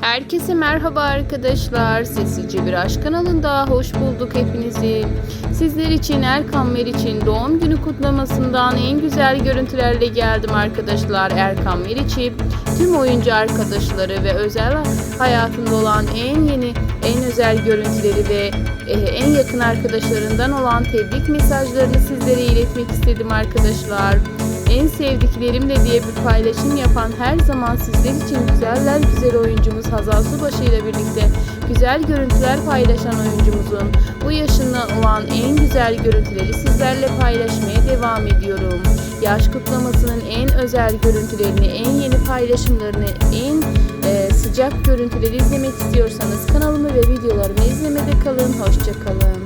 Herkese merhaba arkadaşlar. Sessizce Bir Aşk kanalında hoş bulduk hepinizi. Sizler için Erkan Meriç'in doğum günü kutlamasından en güzel görüntülerle geldim arkadaşlar. Erkan Meriç'i tüm oyuncu arkadaşları ve özel hayatında olan en yeni, en özel görüntüleri ve e, en yakın arkadaşlarından olan tebrik mesajlarını sizlere iletmek istedim arkadaşlar. En sevdiklerimle diye bir paylaşım yapan her zaman sizler için güzeller güzel oyuncumuz Hazal Subaşı ile birlikte güzel görüntüler paylaşan oyuncumuzun bu yaşında olan en güzel görüntüleri sizlerle paylaşmaya devam ediyorum. Yaş kutlamasının en özel görüntülerini, en yeni paylaşımlarını, en e, sıcak görüntüleri izlemek istiyorsanız kanalımı ve videolarımı izlemede kalın. Hoşçakalın.